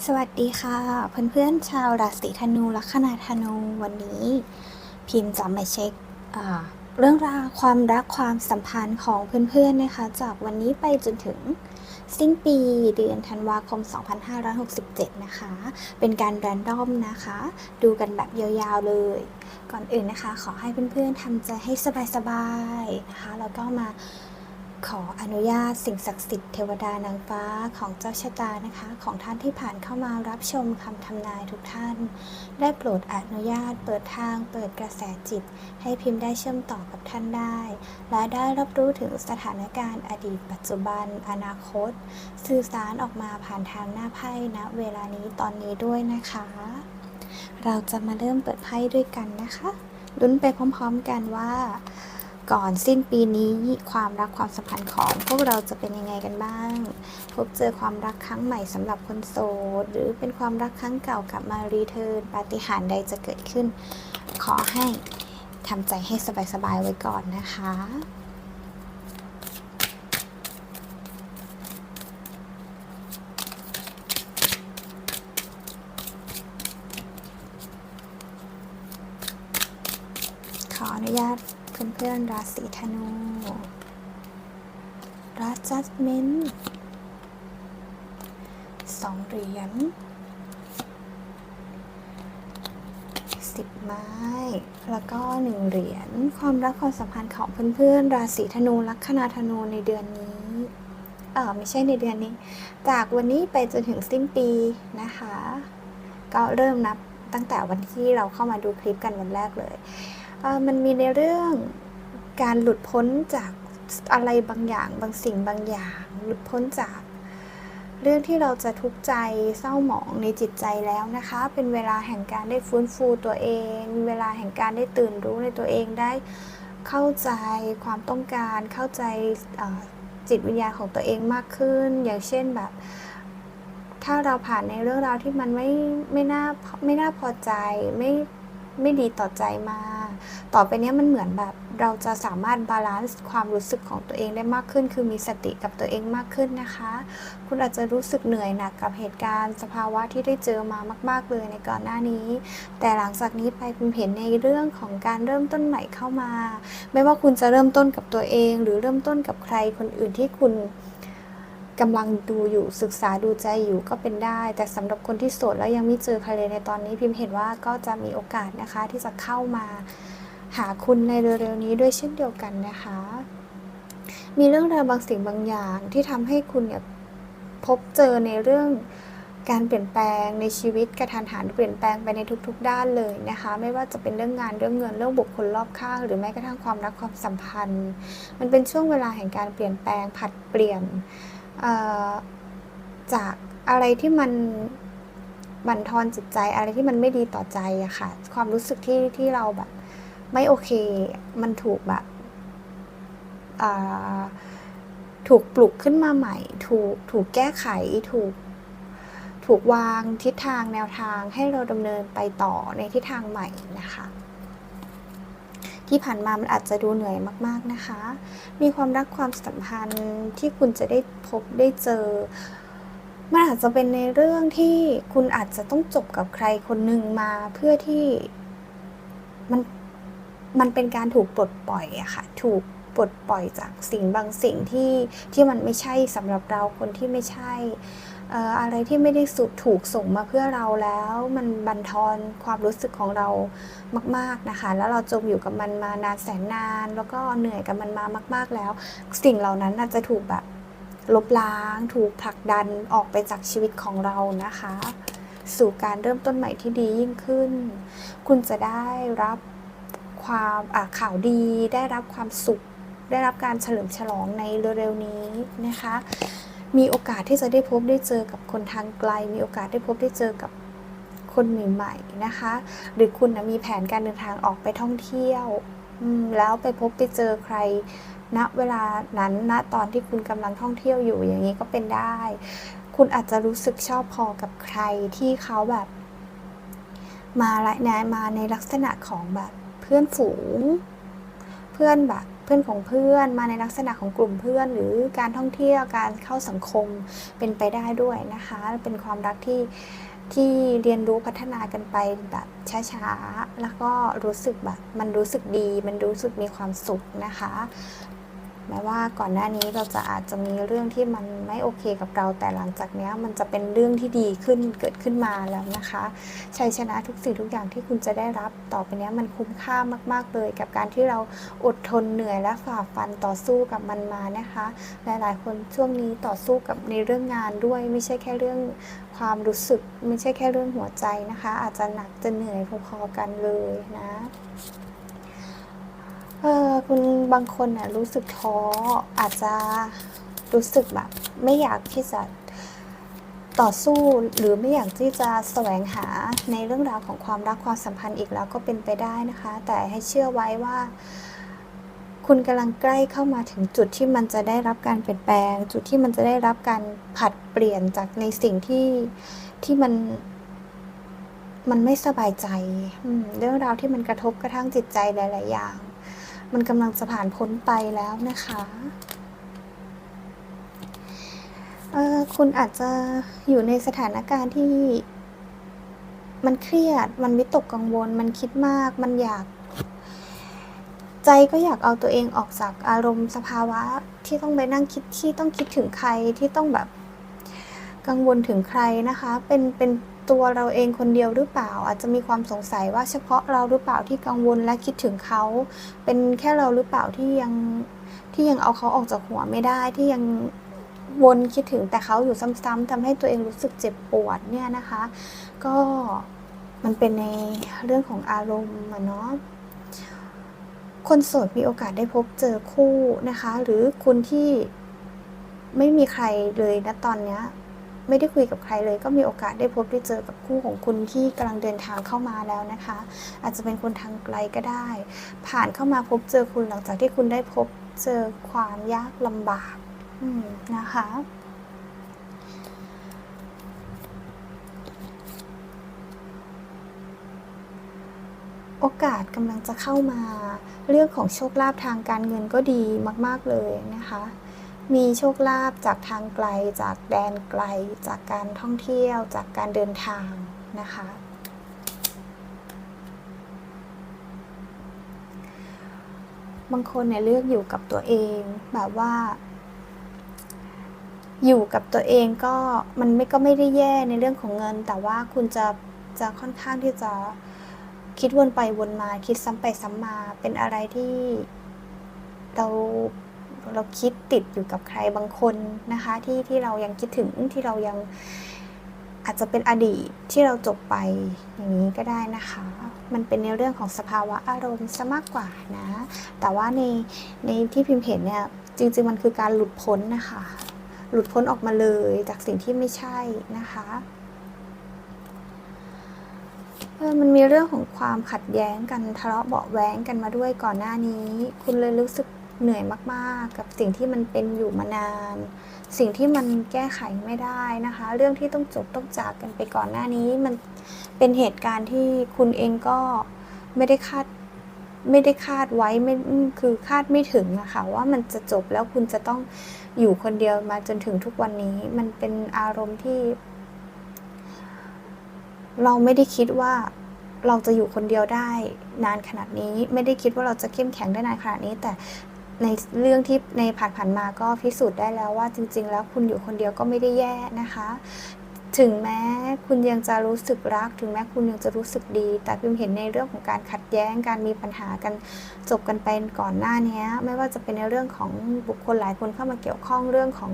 สวัสดีค่ะ เพื่อนๆชาวราศีธนูลัคนาธนูวันนี้ พิมพ์จะมาเช็คเรื่องราวความรักความสัมพันธ์ของเพื่อนๆนะคะ จากวันนี้ไปจนถึงสิ้นปีเดือนธันวาคม 2567 นะคะ เป็นการแรนดอมนะคะ ดูกันแบบยาวๆเลย ก่อนอื่นนะคะ ขอให้เพื่อนๆทำใจให้สบายๆนะคะ แล้วก็มา ขออนุญาตสิ่งศักดิ์สิทธิ์เทวดานางฟ้าของเจ้าชะตานะคะ ของท่านที่ผ่านเข้ามารับชมคำทำนายทุกท่าน ได้โปรดอนุญาตเปิดทางเปิดกระแสจิต ให้พิมพ์ได้เชื่อมต่อกับท่านได้ และได้รับรู้ถึงสถานการณ์อดีตปัจจุบัน อนาคต สื่อสารออกมาผ่านทางหน้าไพ่ณเวลานี้ตอนนี้ด้วยนะคะ เราจะมาเริ่มเปิดไพ่ด้วยกันนะคะลุ้นไปพร้อมๆกันว่า ก่อนสิ้นปีนี้ความรักความสัมพันธ์ของพวกเราจะเป็นยังไงกันบ้าง พบเจอความรักครั้งใหม่สำหรับคนโสด หรือเป็นความรักครั้งเก่ากลับมารีเทิร์นปาฏิหาริย์ใดจะเกิดขึ้น ขอให้ทำใจให้สบายๆไว้ก่อนนะคะ ขออนุญาตเพื่อนราศีธนูราจัสเมนสองเหรียญสิบไม้ แล้วก็หนึ่งเหรียญ ความรักความสัมพันธ์ของเพื่อนๆ ราศีธนูลัคนาธนูในเดือนนี้ เออไม่ใช่ในเดือนนี้ จากวันนี้ไปจนถึงสิ้นปีนะคะ ก็เริ่มนับตั้งแต่วันที่เราเข้ามาดูคลิปกันวันแรกเลยเออมันมีในเรื่อง การหลุดพ้นจากอะไรบางอย่าง บางสิ่งบางอย่าง หลุดพ้นจาก เรื่องที่เราจะทุกข์ใจเศร้าหมองในจิตใจแล้วนะคะ เป็นเวลาแห่งการได้ฟื้นฟูตัวเอง เวลาแห่งการได้ตื่นรู้ในตัวเองได้เข้าใจความต้องการเข้าใจจิตวิญญาณของตัวเองมากขึ้น อย่างเช่นแบบ ถ้าเราผ่านในเรื่องราวที่มันไม่ไม่น่าไม่น่าพอใจไม่ไม่ดีต่อใจมา ต่อไปนี้มันเหมือนแบบเราจะสามารถบาลานซ์ความรู้สึกของตัวเองได้มากขึ้น คือมีสติกับตัวเองมากขึ้นนะคะ คุณอาจจะรู้สึกเหนื่อยหนักกับเหตุการณ์สภาวะที่ได้เจอมามาก ๆ เลยในก่อนหน้านี้ แต่หลังจากนี้ไปคุณเห็นในเรื่องของการเริ่มต้นใหม่เข้ามา ไม่ว่าคุณจะเริ่มต้นกับตัวเอง หรือเริ่มต้นกับใครคนอื่นที่คุณกำลังดูอยู่ศึกษาดูใจอยู่ก็เป็นได้ แต่สำหรับคนที่โสดแล้วยังไม่เจอใครเลยในตอนนี้พิมพ์เห็นว่าก็จะมีโอกาสนะคะที่จะเข้ามา หาคุณในเร็วๆนี้ด้วยเช่นเดียวกันนะคะ มีเรื่องราวบางสิ่งบางอย่างที่ทำให้คุณเนี่ยพบเจอในเรื่องการเปลี่ยนแปลงในชีวิตกระทันหันเปลี่ยนแปลงไปในทุกๆ ด้านเลยนะคะ ไม่ว่าจะเป็นเรื่องงานเรื่องเงินเรื่องบุคคลรอบข้าง หรือแม้กระทั่งความรักความสัมพันธ์ มันเป็นช่วงเวลาแห่งการเปลี่ยนแปลงผัดเปลี่ยนจากอะไรที่มันบั่นทอนจิตใจอะไรที่มันไม่ดีต่อใจอะค่ะ ความรู้สึกที่ที่เราแบบ ไม่โอเค มันถูกแบบถูกปลุกขึ้นมาใหม่ ถูกถูกแก้ไข ถูกถูกวางทิศทางแนวทางให้เราดำเนินไปต่อในทิศทางใหม่นะคะ ที่ผ่านมามันอาจจะดูเหนื่อยมาก ๆนะคะ มีความรักความสัมพันธ์ที่คุณจะได้พบได้เจอ มันอาจจะเป็นในเรื่องที่คุณอาจจะต้องจบกับใครคนหนึ่งมาเพื่อที่มัน มันเป็นการถูกปลดปล่อยอะค่ะถูกปลดปล่อยจากสิ่งบางสิ่งที่ที่มันไม่ใช่สำหรับเราคนที่ไม่ใช่อออะไรที่ไม่ได้สุดถูกส่งมาเพื่อเราแล้ว มันบันทอนความรู้สึกของเรามาก ๆนะคะ แล้วเราจมอยู่กับมันมานานแสนนาน แล้วก็เหนื่อยกับมันมามาก ๆแล้ว สิ่งเหล่านั้นอาจจะถูกแบบลบล้าง ถูกผลักดันออกไปจากชีวิตของเรานะคะ สู่การเริ่มต้นใหม่ที่ดียิ่งขึ้น คุณจะได้รับ ความข่าวดีได้รับความสุข ได้รับการเฉลิมฉลองในเร็วๆนี้นะคะ มีโอกาสที่จะได้พบได้เจอกับคนทางไกล มีโอกาสได้พบได้เจอกับคนใหม่ๆนะคะ หรือคุณนะมีแผนการเดินทางออกไปท่องเที่ยวแล้วไปพบไปเจอใครณเวลานั้นณตอนที่คุณกำลังท่องเที่ยวอยู่อย่างนี้ก็เป็นได้ คุณอาจจะรู้สึกชอบพอกับใครที่เขาแบบ มาละนะมาในลักษณะของแบบ พื่อนฝูง เพื่อนแบบเพื่อนของเพื่อนมาในลักษณะของกลุ่มเพื่อน หรือการท่องเที่ยวการเข้าสังคมเป็นไปได้ด้วยนะคะ เป็นความรักที่ที่เรียนรู้พัฒนากันไปแบบช้าๆ แล้วก็รู้สึกแบบมันรู้สึกดี มันรู้สึกมีความสุขนะคะ แม้ว่าก่อนหน้านี้เราจะอาจจะมีเรื่องที่มันไม่โอเคกับเรา แต่หลังจากนี้มันจะเป็นเรื่องที่ดีขึ้นเกิดขึ้นมาแล้วนะคะชัยชนะทุกสิ่งทุกอย่างที่คุณจะได้รับต่อไปนี้มันคุ้มค่ามากๆเลย กับการที่เราอดทนเหนื่อยและฝ่าฟันต่อสู้กับมันมานะคะ หลายๆ คนช่วงนี้ต่อสู้กับในเรื่องงานด้วยไม่ใช่แค่เรื่องความรู้สึก ไม่ใช่แค่เรื่องหัวใจนะคะ อาจจะหนักจะเหนื่อยพอๆกันเลยนะ เออคุณบางคนน่ะรู้สึกท้ออาจจะรู้สึกแบบ ไม่อยากที่จะต่อสู้หรือไม่อยากที่จะแสวงหาในเรื่องราวของความรักความสัมพันธ์อีกแล้วก็เป็นไปได้นะคะ แต่ให้เชื่อไว้ว่า คุณกำลังใกล้เข้ามาถึงจุดที่มันจะได้รับการเปลี่ยนแปลง จุดที่มันจะได้รับการผัดเปลี่ยนจากในสิ่งที่ที่มันมันไม่สบายใจ เรื่องราวที่มันกระทบกระทั่งจิตใจหลาย ๆ อย่าง มันกำลังจะผ่านพ้นไปแล้วนะคะเออคุณอาจจะอยู่ในสถานการณ์ที่มันเครียด มันวิตกกังวล มันคิดมาก มันอยาก ใจก็อยากเอาตัวเองออกจากอารมณ์สภาวะที่ต้องไปนั่งคิดที่ต้องคิดถึงใครที่ต้องแบบกังวลถึงใครนะคะ เป็นเป็น ตัวเราเองคนเดียวหรือเปล่า อาจจะมีความสงสัยว่าเฉพาะเราหรือเปล่าที่กังวลและคิดถึงเขา เป็นแค่เราหรือเปล่าที่ยังที่ยังเอาเขาออกจากหัวไม่ได้ที่ยังวนคิดถึงแต่เขาอยู่ซ้ำๆทำให้ตัวเองรู้สึกเจ็บปวดเนี่ยนะคะ ก็มันเป็นในเรื่องของอารมณ์อะเนาะคนโสดมีโอกาสได้พบเจอคู่นะคะ หรือคุณที่ไม่มีใครเลยนะตอนเนี้ย ไม่ได้คุยกับใครเลย ก็มีโอกาสได้พบได้เจอกับคู่ของคุณที่กำลังเดินทางเข้ามาแล้วนะคะ อาจจะเป็นคนทางไกลก็ได้ ผ่านเข้ามาพบเจอคุณหลังจากที่คุณได้พบเจอความยากลำบากนะคะโอกาสกำลังจะเข้ามาเรื่องของโชคลาภทางการเงินก็ดีมาก ๆ เลยนะคะ มีโชคลาภจากทางไกล จากแดนไกล จากการท่องเที่ยว จากการเดินทางนะคะ บางคนเนี่ยเลือกอยู่กับตัวเองแบบว่า อยู่กับตัวเองก็มันไม่ก็ไม่ได้แย่ในเรื่องของเงิน แต่ว่าคุณจะจะค่อนข้างที่จะคิดวนไปวนมาคิดซ้ำไปซ้ำมาเป็นอะไรที่เรา เราคิดติดอยู่กับใครบางคนนะคะที่ที่เรายังคิดถึงที่เรายังอาจจะเป็นอดีตที่เราจบไปอย่างนี้ก็ได้นะคะ มันเป็นในเรื่องของสภาวะอารมณ์ซะมากกว่านะ แต่ว่าในในที่พิมพ์เห็นเนี่ยจริง ๆ มันคือการหลุดพ้นนะคะ หลุดพ้นออกมาเลยจากสิ่งที่ไม่ใช่นะคะมันมีเรื่องของความขัดแย้งกันทะเลาะเบาะแว้งกันมาด้วยก่อนหน้านี้ คุณเลยรู้สึก เหนื่อยมาก ๆ กับสิ่งที่มันเป็นอยู่มานาน สิ่งที่มันแก้ไขไม่ได้นะคะ เรื่องที่ต้องจบต้องจากกันไปก่อนหน้านี้ มันเป็นเหตุการณ์ที่คุณเองก็ไม่ได้คาดไม่ได้คาดไว้ไม่คือคาดไม่ถึงนะคะว่ามันจะจบแล้วคุณจะต้องอยู่คนเดียวมาจนถึงทุกวันนี้ มันเป็นอารมณ์ที่ เราไม่ได้คิดว่าเราจะอยู่คนเดียวได้นานขนาดนี้ ไม่ได้คิดว่าเราจะเข้มแข็งได้นานขนาดนี้ แต่ ในเรื่องที่ในผ่านผ่านๆมาก็พิสูจน์ได้แล้วว่าจริง ๆ แล้วคุณอยู่คนเดียวก็ไม่ได้แย่นะคะ ถึงแม้คุณยังจะรู้สึกรัก ถึงแม้คุณยังจะรู้สึกดี แต่พิมเห็นในเรื่องของการขัดแย้งการมีปัญหากันจบกันไปก่อนหน้านี้ไม่ว่าจะเป็นในเรื่องของบุคคลหลายคนเข้ามาเกี่ยวข้องเรื่องของ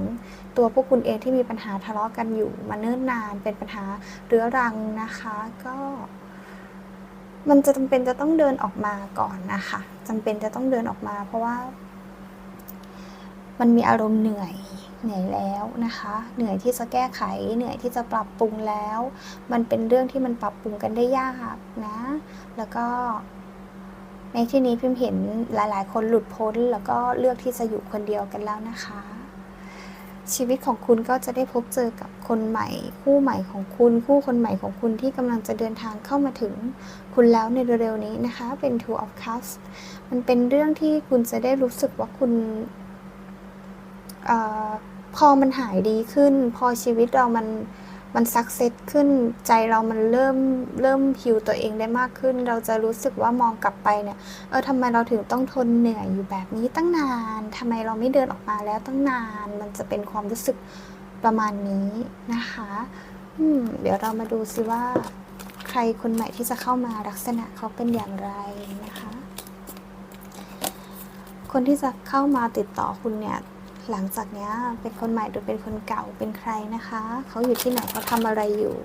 ตัวพวกคุณเองที่มีปัญหาทะเลาะกันอยู่มาเนิ่นนานเป็นปัญหาเรื้อรังนะคะก็มันจะจำเป็นจะต้องเดินออกมาก่อนนะคะจำเป็นจะต้องเดินออกมา เพราะว่า มันมีอารมณ์เหนื่อยเหนื่อยแล้วนะคะ เหนื่อยที่จะแก้ไข เหนื่อยที่จะปรับปรุงแล้ว มันเป็นเรื่องที่มันปรับปรุงกันได้ยากนะ แล้วก็ ในที่นี้พิมพ์เห็นหลาย ๆ คนหลุดพ้น แล้วก็เลือกที่จะอยู่คนเดียวกันแล้วนะคะ ชีวิตของคุณก็จะได้พบเจอกับคนใหม่ คู่ใหม่ของคุณ คู่คนใหม่ของคุณที่กำลังจะเดินทางเข้ามาถึงคุณแล้วในเร็วๆนี้นะคะ เป็น Two of Cups มันเป็นเรื่องที่คุณจะได้รู้สึกว่าคุณ อพอมันหายดีขึ้น พอชีวิตเรามันมันสักเซสขึ้นใจเรามันเริ่มเริ่มฮิวตัวเองได้มากขึ้น เราจะรู้สึกว่ามองกลับไปเนี่ย เออทำไมเราถึงต้องทนเหนื่อยอยู่แบบนี้ตั้งนานทำไมเราไม่เดินออกมาแล้วตั้งนาน มันจะเป็นความรู้สึกประมาณนี้นะคะอืมเดี๋ยวเรามาดูซิว่า ใครคนใหม่ที่จะเข้ามาลักษณะเขาเป็นอย่างไรนะคะ คนที่จะเข้ามาติดต่อคุณเนี่ย หลังจากนี้เป็นคนใหม่หรือเป็นคนเก่าเป็นใครนะคะ เขาอยู่ที่ไหนเขาทำอะไรอยู่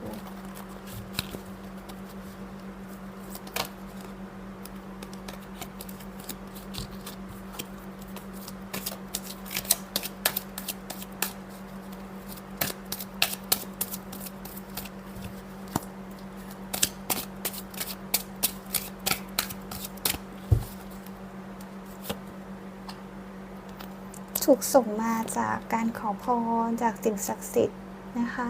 ส่งมาจากการขอพรจากสิ่งศักดิ์สิทธิ์นะคะ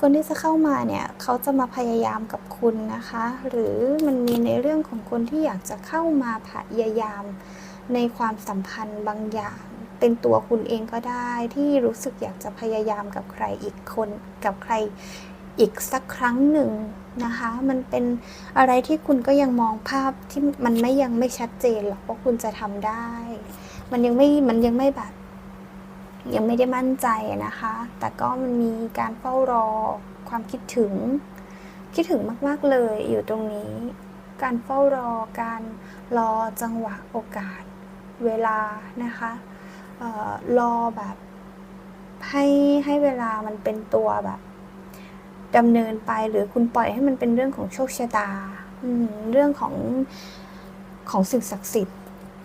คนที่จะเข้ามาเนี่ยเขาจะมาพยายามกับคุณนะคะ หรือมันมีในเรื่องของคนที่อยากจะเข้ามาพยายามในความสัมพันธ์บางอย่าง เป็นตัวคุณเองก็ได้ที่รู้สึกอยากจะพยายามกับใครอีกคนกับใครอีกสักครั้งหนึ่งนะคะ มันเป็นอะไรที่คุณก็ยังมองภาพที่มันไม่ยังไม่ชัดเจนหรอกว่าคุณจะทำได้ มันยังไม่ มันยังไม่แบบ ยังไม่ได้มั่นใจนะคะ แต่ก็มันมีการเฝ้ารอความคิดถึง คิดถึงมาก ๆ เลยอยู่ตรงนี้ การเฝ้ารอการรอจังหวะโอกาสเวลานะคะออรอแบบให้ให้เวลามันเป็นตัวแบบดำเนินไปหรือคุณปล่อยให้มันเป็นเรื่องของโชคชะตาเรื่องของของสิ่งศักดิ์สิทธิ์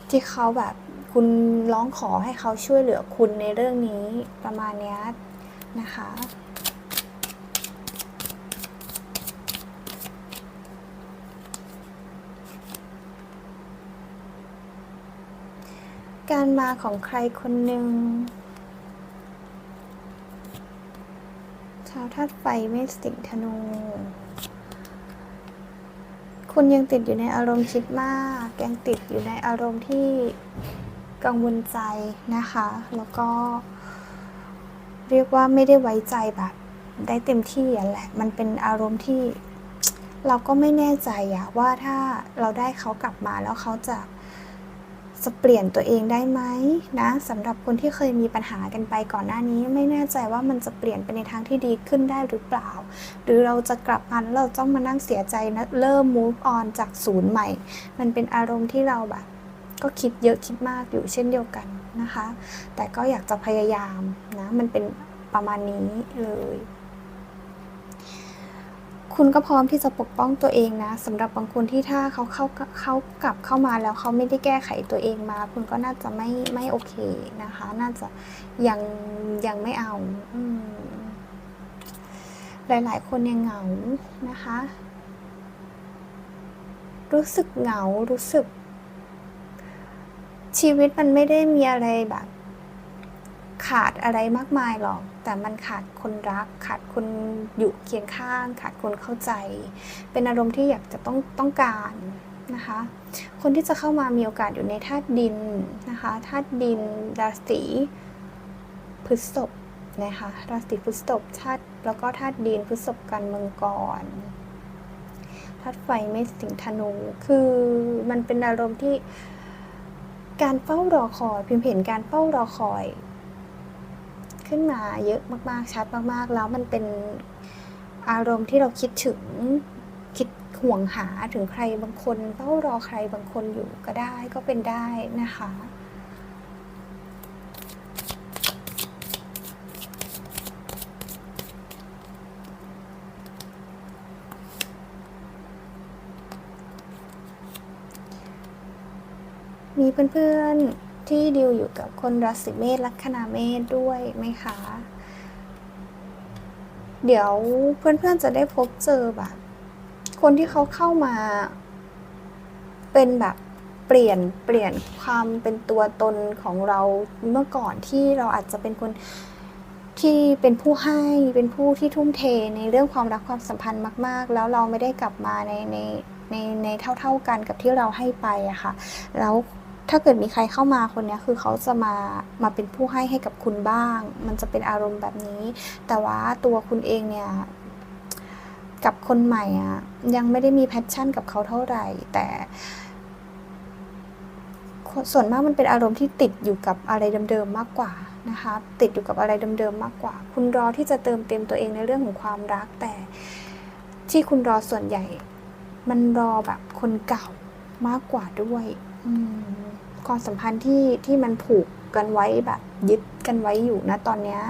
ที่เขาแบบ คุณร้องขอให้เขาช่วยเหลือคุณในเรื่องนี้ประมาณนี้นะคะ การมาของใครคนหนึ่งชาวธาตุไฟเมษสิงธนู คุณยังติดอยู่ในอารมณ์คิดมาก ยังติดอยู่ในอารมณ์ที่ กังวลใจนะคะ แล้วก็ เรียกว่าไม่ได้ไว้ใจแบบ ได้เต็มที่อะแหละ มันเป็นอารมณ์ที่ เราก็ไม่แน่ใจอะว่าถ้าเราได้เขากลับมาแล้วเขาจะจะเปลี่ยนตัวเองได้ไหมนะสำหรับคนที่เคยมีปัญหากันไปก่อนหน้านี้ ไม่แน่ใจว่ามันจะเปลี่ยนไปในทางที่ดีขึ้นได้หรือเปล่า หรือเราจะกลับมาแล้วเราต้องมานั่งเสียใจนะเริ่ม move on จากศูนย์ใหม่ มันเป็นอารมณ์ที่เราแบบ ก็คิดเยอะคิดมากอยู่เช่นเดียวกันนะคะ แต่ก็อยากจะพยายามนะ มันเป็นประมาณนี้เลย คุณก็พร้อมที่จะปกป้องตัวเองนะสำหรับบางคนที่ถ้าเขาเข้าเขากลับเข้ามาแล้วเขาไม่ได้แก้ไขตัวเองมา คุณก็น่าจะไม่ไม่โอเคนะคะ น่าจะยังยังไม่เอาอมหลาย ๆ คนยังเหงานะคะ รู้สึกเหงารู้สึก ชีวิตมันไม่ได้มีอะไรแบบ ขาดอะไรมากมายหรอก แต่มันขาดคนรัก ขาดคนอยู่เคียงข้าง ขาดคนเข้าใจ เป็นอารมณ์ที่อยากจะต้องต้องการนะคะ คนที่จะเข้ามามีโอกาสอยู่ในธาตุดินนะคะธาตุดินราศีพฤษภนะคะราศีพฤษภธาตุแล้วก็ธาตุดินพฤษภกันเมังกรธาตุไฟเมษสิงธนู คือมันเป็นอารมณ์ที่ การเฝ้ารอคอยพิมพ์เห็นการเฝ้ารอคอย ขึ้นมาเยอะมากๆชัดมากๆ แล้วมันเป็นอารมณ์ที่เราคิดถึงคิดห่วงหาถึงใครบางคนเฝ้ารอใครบางคนอยู่ก็ได้ก็เป็นได้นะคะ มีเพื่อนๆที่ดิวอยู่กับคนราศีเมษลัคนาเมษด้วยไหมคะ เดี๋ยวเพื่อนๆจะได้พบเจอแบบ คนที่เขาเข้ามา เป็นแบบเปลี่ยนเปลี่ยนความเป็นตัวตนของเราเมื่อก่อนที่เราอาจจะเป็นคนที่เป็นผู้ให้เป็นผู้ที่ทุ่มเทในเรื่องความรักความสัมพันธ์มาก ๆ แล้วเราไม่ได้กลับมาในในในในเท่า ๆกันกับที่เราให้ไปอะค่ะ แล้ว ถ้าเกิดมีใครเข้ามาคนนี้คือเขาจะมามาเป็นผู้ให้ให้กับคุณบ้าง มันจะเป็นอารมณ์แบบนี้ แต่ว่าตัวคุณเองเนี่ยกับคนใหม่อะยังไม่ได้มีแพชชั่นกับเขาเท่าไหร่ แต่ส่วนมากมันเป็นอารมณ์ที่ติดอยู่กับอะไรเดิมๆมากกว่านะคะติดอยู่กับอะไรเดิมๆมากกว่า คุณรอที่จะเติมเต็มตัวเองในเรื่องของความรัก แต่ที่คุณรอส่วนใหญ่ มันรอแบบคนเก่ามากกว่าด้วย อืม ความสัมพันธ์ที่ที่มันผูกกันไว้แบบยึดกันไว้อยู่นะตอนเนี้ย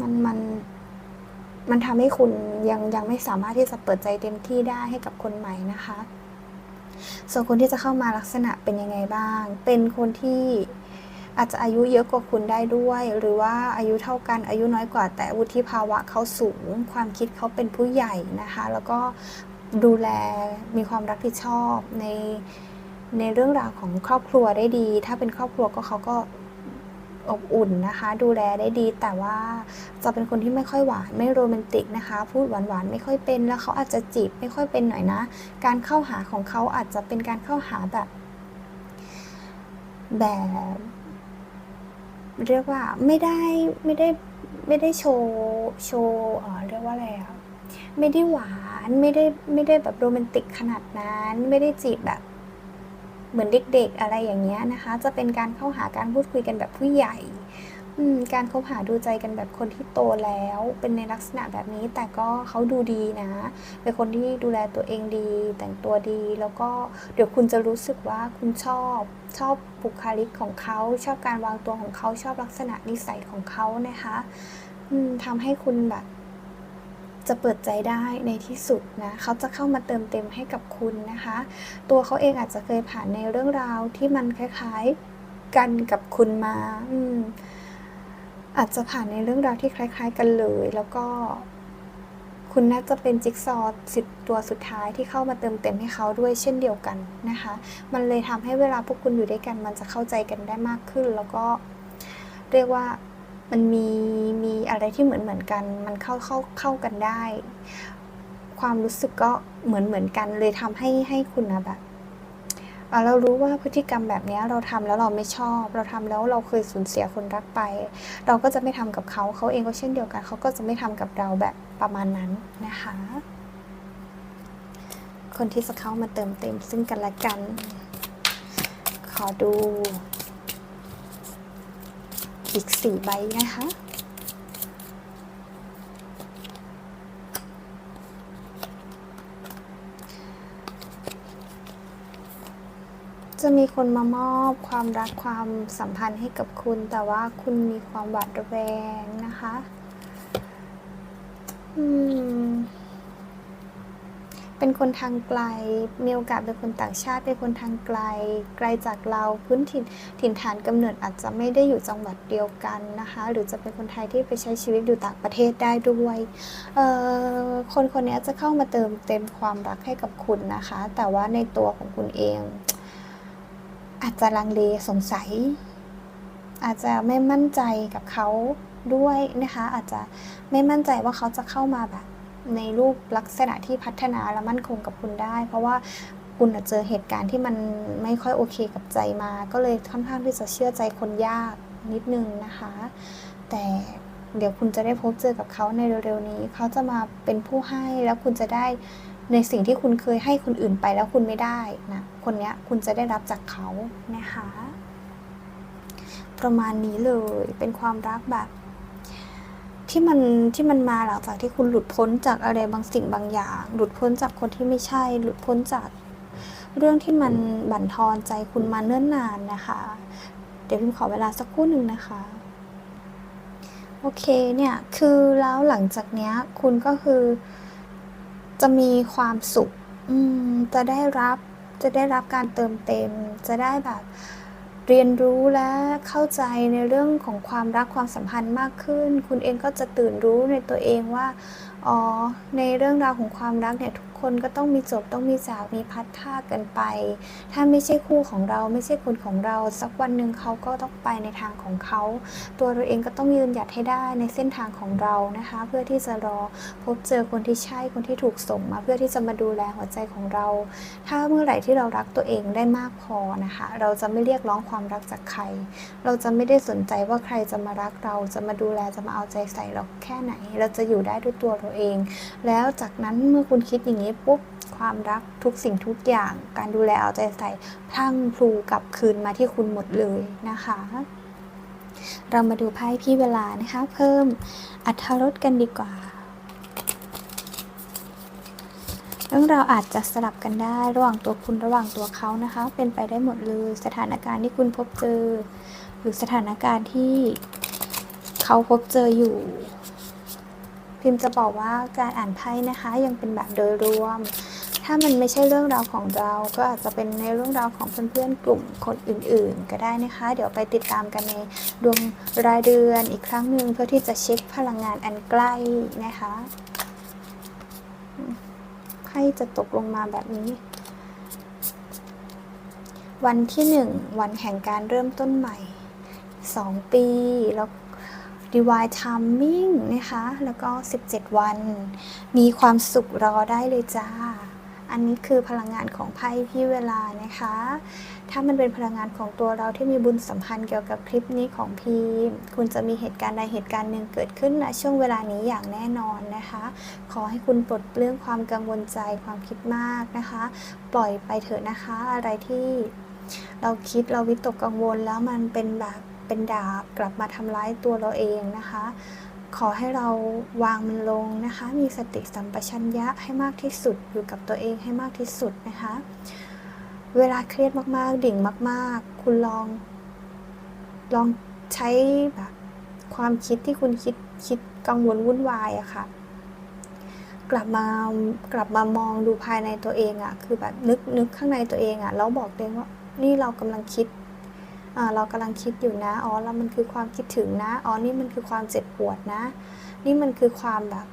มันมันมันทำให้คุณยังยังไม่สามารถที่จะเปิดใจเต็มที่ได้ให้กับคนใหม่นะคะ ส่วนคนที่จะเข้ามาลักษณะเป็นยังไงบ้าง เป็นคนที่อาจจะอายุเยอะกว่าคุณได้ด้วย หรือว่าอายุเท่ากันอายุน้อยกว่า แต่วุฒิภาวะเขาสูง ความคิดเขาเป็นผู้ใหญ่นะคะ แล้วก็ดูแลมีความรับผิดชอบใน ในเรื่องราวของครอบครัวได้ดี ถ้าเป็นครอบครัวก็เขาก็อบอุ่นนะคะ ดูแลได้ดี แต่ว่าจะเป็นคนที่ไม่ค่อยหวาน ไม่โรแมนติกนะคะ พูดหวานๆไม่ค่อยเป็น แล้วเขาอาจจะจีบไม่ค่อยเป็นหน่อยนะ การเข้าหาของเขาอาจจะเป็นการเข้าหาแบบ แบบ เรียกว่าไม่ได้ไม่ได้ไม่ได้โชว์โชว์เออเรียกว่าอะไรอะไม่ได้หวานไม่ได้ไม่ได้แบบโรแมนติกขนาดนั้น ไม่ได้จีบแบบ เหมือนเด็กๆอะไรอย่างเงี้ยนะคะ จะเป็นการเข้าหาการพูดคุยกันแบบผู้ใหญ่การคบหาดูใจกันแบบคนที่โตแล้ว เป็นในลักษณะแบบนี้แต่ก็เขาดูดีนะ เป็นคนที่ดูแลตัวเองดี แต่งตัวดีแล้วก็เดี๋ยวคุณจะรู้สึกว่าคุณชอบ ชอบบุคลิกของเขา ชอบการวางตัวของเขาชอบลักษณะนิสัยของเขานะคะทำให้คุณแบบ จะเปิดใจได้ในที่สุดนะเขาจะเข้ามาเติมเต็มให้กับคุณนะคะ ตัวเขาเองอาจจะเคยผ่านในเรื่องราวที่มันคล้ายๆกันกับคุณมาอืมอาจจะผ่านในเรื่องราวที่คล้าย ๆ กันเลย แล้วก็ คุณน่าจะเป็นจิ๊กซอว์สิตัวสุดท้ายที่เข้ามาเติมเต็มให้เขาด้วยเช่นเดียวกันนะคะ มันเลยทำให้เวลาพวกคุณอยู่ด้วยกัน มันจะเข้าใจกันได้มากขึ้น แล้วก็เรียกว่า มันมีมีอะไรที่เหมือนเหมือนกัน มันเข้าเข้าเข้ากันได้ ความรู้สึกก็เหมือนเหมือนกันเลยทำให้ให้คุณนะแบบเรารู้ว่าพฤติกรรมแบบนี้เราทำแล้วเราไม่ชอบ เราทำแล้วเราเคยสูญเสียคนรักไป เราก็จะไม่ทำกับเขาเขาเองก็เช่นเดียวกันเขาก็จะไม่ทำกับเราแบบประมาณนั้นนะคะ คนที่จะเข้ามาเติมเต็มซึ่งกันและกัน ขอดู อีกสี่ใบนะคะ จะมีคนมามอบความรักความสัมพันธ์ให้กับคุณ แต่ว่าคุณมีความหวาดระแวงนะคะ อืม เป็นคนทางไกล มีโอกาสเป็นคนต่างชาติ เป็นคนทางไกล ไกลจากเราพื้นถิ่นถิ่นฐานกำเนิดอาจจะไม่ได้อยู่จังหวัดเดียวกันนะคะ หรือจะเป็นคนไทยที่ไปใช้ชีวิตอยู่ต่างประเทศได้ด้วย คนคนนี้จะเข้ามาเติมเต็มความรักให้กับคุณนะคะ แต่ว่าในตัวของคุณเอง อาจจะลังเลสงสัย อาจจะไม่มั่นใจกับเขาด้วยนะคะ อาจจะไม่มั่นใจว่าเขาจะเข้ามาแบบ ในรูปลักษณะที่พัฒนาและมั่นคงกับคุณได้ เพราะว่าคุณอาจเจอเหตุการณ์ที่มันไม่ค่อยโอเคกับใจมา ก็เลยค่อนข้างที่จะเชื่อใจคนยากนิดนึงนะคะ แต่เดี๋ยวคุณจะได้พบเจอกับเขาในเร็วๆนี้ เขาจะมาเป็นผู้ให้แล้วคุณจะได้ในสิ่งที่คุณเคยให้คนอื่นไปแล้วคุณไม่ได้นะ คนนี้คุณจะได้รับจากเขานะคะ ประมาณนี้เลยเป็นความรักแบบ ที่มันที่มันมาหลังจากที่คุณหลุดพ้นจากอะไรบางสิ่งบางอย่าง หลุดพ้นจากคนที่ไม่ใช่ หลุดพ้นจากเรื่องที่มันบั่นทอนใจคุณมาเนิ่นนานนะคะ เดี๋ยวพิมขอเวลาสักครู่หนึ่งนะคะโอเคเนี่ยคือแล้วหลังจากเนี้ย คุณก็คือ จะมีความสุข อืมจะได้รับจะได้รับการเติมเต็ม จะได้แบบ เรียนรู้และเข้าใจในเรื่องของความรักความสัมพันธ์มากขึ้น คุณเองก็จะตื่นรู้ในตัวเองว่าอ๋อ ในเรื่องราวของความรักเนี่ยทุกคนก็ต้องมีจบต้องมีจากมีพัดพรากันไป ถ้าไม่ใช่คู่ของเราไม่ใช่คนของเรา สักวันหนึ่งเขาก็ต้องไปในทางของเขา ตัวเราเองก็ต้องยืนหยัดให้ได้ในเส้นทางของเรานะคะ เพื่อที่จะรอพบเจอคนที่ใช่คนที่ถูกส่งมา เพื่อที่จะมาดูแลหัวใจของเรา ถ้าเมื่อไหร่ที่เรารักตัวเองได้มากพอนะคะ เราจะไม่เรียกร้องความรักจากใคร เราจะไม่ได้สนใจว่าใครจะมารักเราจะมาดูแลจะมาเอาใจใส่เราแค่ไหน เราจะอยู่ได้ด้วยตัวเราเอง แล้วจากนั้นเมื่อคุณคิดอย่างนี้ปุ๊บความรักทุกสิ่งทุกอย่าง การดูแลเอาใจใส่พลั่งพลูกลับคืนมาที่คุณหมดเลยนะคะ เรามาดูไพ่พี่เวลานะคะ เพิ่มอัธรสกันดีกว่าเรื่องเราอาจจะสลับกันได้ระหว่างตัวคุณระหว่างตัวเขานะคะ เป็นไปได้หมดเลยสถานการณ์ที่คุณพบเจอ หรือสถานการณ์ที่เขาพบเจออยู่ พิมพ์จะบอกว่าการอ่านไพ่นะคะยังเป็นแบบโดยรวม ถ้ามันไม่ใช่เรื่องราวของเรา ก็อาจจะเป็นในเรื่องราวของเพื่อนๆกลุ่มคนอื่นๆ ก็ได้นะคะ เดี๋ยวไปติดตามกันในดวงรายเดือนอีกครั้งหนึ่งเพื่อที่จะเช็คพลังงานอันใกล้นะคะไพ่จะตกลงมาแบบนี้ วันที่หนึ่งวันแห่งการเริ่มต้นใหม่2ปีแล้ว Divine Timing นะคะ แล้วก็ 17 วัน มีความสุขรอได้เลยจ้า อันนี้คือพลังงานของไพ่พี่เวลานะคะ ถ้ามันเป็นพลังงานของตัวเราที่มีบุญสัมพันธ์เกี่ยวกับคลิปนี้ของพีมคุณจะมีเหตุการณ์ใดเหตุการณ์หนึ่งเกิดขึ้นณช่วงเวลานี้อย่างแน่นอนนะคะ ขอให้คุณปลดเปลื้องความกังวลใจความคิดมากนะคะ ปล่อยไปเถอะนะคะ อะไรที่เราคิดเราวิตกกังวลแล้วมันเป็นแบบ เป็นดาบกลับมาทำร้ายตัวเราเองนะคะ ขอให้เราวางมันลงนะคะ มีสติสัมปชัญญะให้มากที่สุดอยู่กับตัวเองให้มากที่สุดนะคะ เวลาเครียดมากๆ ดิ่งมาก ๆ คุณลอง ลองใช้แบบความคิดที่คุณคิดคิดกังวลวุ่นวายอะค่ะกลับมากลับมามองดูภายในตัวเองอะคือแบบนึกนึกข้างในตัวเองอะแล้วบอกตัวเองว่านี่เรากำลังคิด เรากำลังคิดอยู่นะอ๋อแล้วมันคือความคิดถึงนะอ๋อนี่มันคือความเจ็บปวดนะ นี่มันคือความแบบ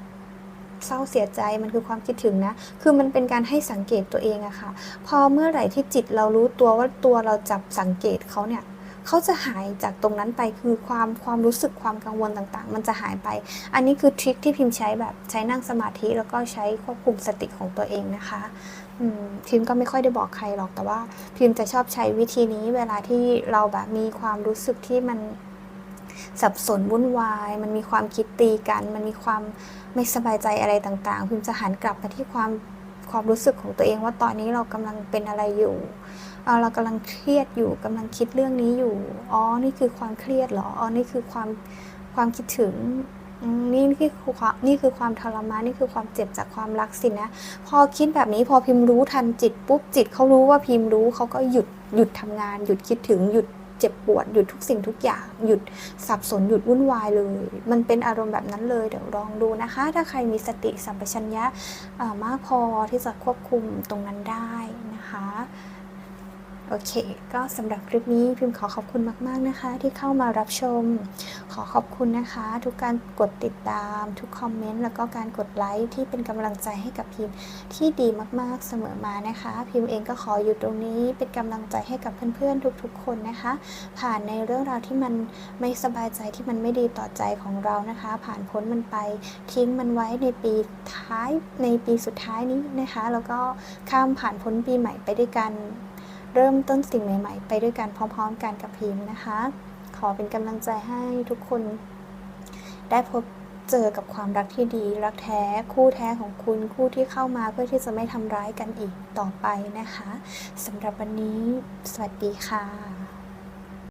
เศร้าเสียใจมันคือความคิดถึงนะ คือมันเป็นการให้สังเกตตัวเองอะค่ะ พอเมื่อไหร่ที่จิตเรารู้ตัวว่าตัวเราจับสังเกตเขาเนี่ย เขาจะหายจากตรงนั้นไปคือความความรู้สึกความกังวลต่างๆ มันจะหายไป อันนี้คือทริคที่พิมพ์ใช้แบบใช้นั่งสมาธิแล้วก็ใช้ควบคุมสติของตัวเองนะคะพิมพ์ก็ไม่ค่อยได้บอกใครหรอกแต่ว่าพิมพ์จะชอบใช้วิธีนี้เวลาที่เราแบบมีความรู้สึกที่มันสับสนวุ่นวาย มันมีความคิดตีกัน มันมีความไม่สบายใจอะไรต่างๆ พิมพ์จะหันกลับมาที่ความความรู้สึกของตัวเองว่าตอนนี้เรากำลังเป็นอะไรอยู่ เรากำลังเครียดอยู่กำลังคิดเรื่องนี้อยู่ อ๋อ นี่คือความเครียดเหรอ อ๋อ นี่คือความความคิดถึงนี่คือความนี่คือความทรมานนี่คือความเจ็บจากความรักสินะ พอคิดแบบนี้พอพิมพ์รู้ทันจิตปุ๊บจิตเขารู้ว่าพิมพ์รู้เขาก็หยุดหยุดทำงาน หยุดคิดถึงหยุดเจ็บปวดหยุดทุกสิ่งทุกอย่างหยุดสับสนหยุดวุ่นวายเลย มันเป็นอารมณ์แบบนั้นเลยเดี๋ยวลองดูนะคะ ถ้าใครมีสติสัมปชัญญะมากพอที่จะควบคุมตรงนั้นได้นะคะ โอเค ก็สำหรับคลิปนี้พิมพ์ขอขอบคุณมาก ๆ นะคะ ที่เข้ามารับชม ขอขอบคุณนะคะ ทุกการกดติดตาม ทุกคอมเมนต์แล้วก็การกดไลค์ที่เป็นกำลังใจให้กับพิมพ์ที่ดีมาก ๆ เสมอมานะคะ พิมพ์เองก็ขออยู่ตรงนี้เป็นกำลังใจให้กับเพื่อน ๆ ทุก ๆ คนนะคะ ผ่านในเรื่องราวที่มันไม่สบายใจที่มันไม่ดีต่อใจของเรานะคะ ผ่านพ้นมันไป ทิ้งมันไว้ในปีท้ายในปีสุดท้ายนี้นะคะ แล้วก็ข้ามผ่านพ้นปีใหม่ไปด้วยกัน เริ่มต้นสิ่งใหม่ ๆ ไปด้วยกันพร้อม ๆ กันกับพิมพ์นะคะ ขอเป็นกำลังใจให้ทุกคน ได้พบเจอกับความรักที่ดี รักแท้คู่แท้ของคุณคู่ที่เข้ามาเพื่อที่จะไม่ทำร้ายกันอีกต่อไปนะคะสำหรับวันนี้ สวัสดีค่ะ